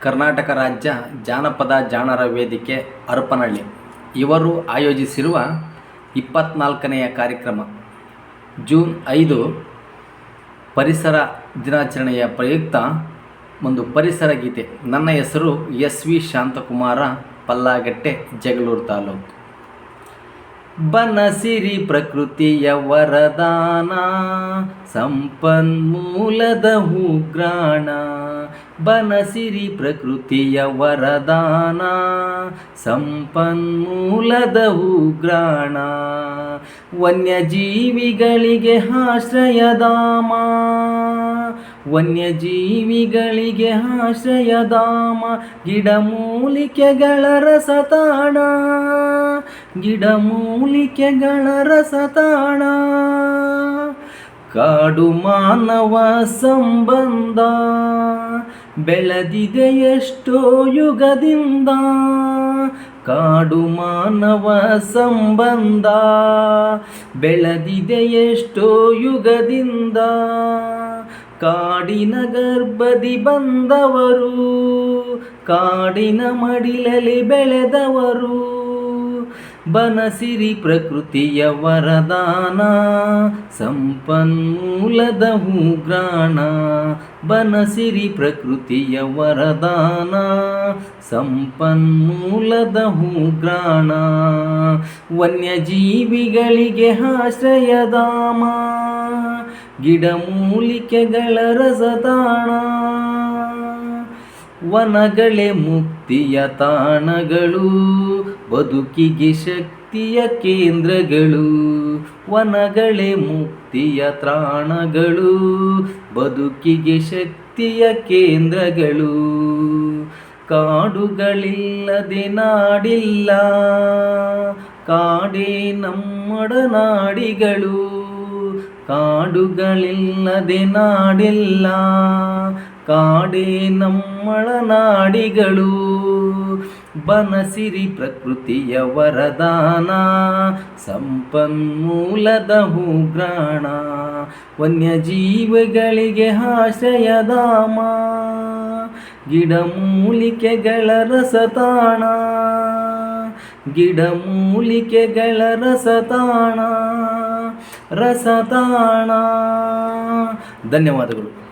ಕರ್ನಾಟಕ ರಾಜ್ಯ ಜಾನಪದ ಜಾಣರ ವೇದಿಕೆ ಹರಪನಹಳ್ಳಿ ಇವರು ಆಯೋಜಿಸಿರುವ ಇಪ್ಪತ್ನಾಲ್ಕನೆಯ ಕಾರ್ಯಕ್ರಮ. ಜೂನ್ ಐದು ಪರಿಸರ ದಿನಾಚರಣೆಯ ಪ್ರಯುಕ್ತ ಒಂದು ಪರಿಸರ ಗೀತೆ. ನನ್ನ ಹೆಸರು ಎಸ್ ವಿ ಶಾಂತಕುಮಾರ, ಪಲ್ಲಾಗಟ್ಟೆ, ಜಗಳೂರು ತಾಲೂಕು. ಬನಸಿರಿ ಪ್ರಕೃತಿಯ ವರದಾನ, ಸಂಪನ್ಮೂಲದ ಹೂಗ್ರಾಣ ಬನಸಿರಿ ಪ್ರಕೃತಿಯ ವರದಾನ ಸಂಪನ್ಮೂಲದ ಉಗ್ರಾಣ ವನ್ಯಜೀವಿಗಳಿಗೆ ಆಶ್ರಯಧಾಮ ವನ್ಯಜೀವಿಗಳಿಗೆ ಆಶ್ರಯಧಾಮ ಗಿಡಮೂಲಿಕೆಗಳ ರಸತಾಣ ಗಿಡಮೂಲಿಕೆಗಳ ರಸತಾಣ. ಕಾಡು ಮಾನವ ಸಂಬಂಧ ಬೆಳೆದಿದೆ ಎಷ್ಟೋ ಯುಗದಿಂದ. ಕಾಡು ಮಾನವ ಸಂಬಂಧ ಬೆಳೆದಿದೆ ಎಷ್ಟೋ ಯುಗದಿಂದ. ಕಾಡಿನ ಗರ್ಭದಿ ಬಂದವರು, ಕಾಡಿನ ಮಡಿಲಲ್ಲಿ ಬೆಳೆದವರು. ಬನಸಿರಿ ಪ್ರಕೃತಿಯ ವರದಾನ ಸಂಪನ್ಮೂಲದ ಹೂಗ್ರಾಣ ಬನಸಿರಿ ಪ್ರಕೃತಿಯ ವರದಾನ ಸಂಪನ್ಮೂಲದ ಹೂಗ್ರಾಣ ವನ್ಯಜೀವಿಗಳಿಗೆ ಆಶ್ರಯಧಾಮ ಗಿಡಮೂಲಿಕೆಗಳ ರಸತಾಣ ವನಗಳೇ ಮುಕ್ತಿಯ ತಾಣಗಳು, ಬದುಕಿಗೆ ಶಕ್ತಿಯ ಕೇಂದ್ರಗಳು. ವನಗಳೇ ಮುಕ್ತಿಯ ತಾಣಗಳು ಬದುಕಿಗೆ ಶಕ್ತಿಯ ಕೇಂದ್ರಗಳು. ಕಾಡುಗಳಿಲ್ಲದೆ ನಾಡಿಲ್ಲ, ಕಾಡೇ ನಮ್ಮೊಡನಾಡಿಗಳು ಕಾಡುಗಳಿಲ್ಲದೆ ನಾಡಿಲ್ಲ, ಕಾಡೇ ನಮ್ಮಳ ನಾಡಿಗಳು. ಬನಸಿರಿ ಪ್ರಕೃತಿಯ ವರದಾನ, ಸಂಪನ್ಮೂಲದ ಹೂಗ್ರಾಣ ವನ್ಯಜೀವಿಗಳಿಗೆ ಆಶ್ರಯಧಾಮ ಗಿಡಮೂಲಿಕೆಗಳ ರಸತಾಣ. ಗಿಡಮೂಲಿಕೆಗಳ ರಸತಾಣ. ರಸತಾಣ ಧನ್ಯವಾದಗಳು.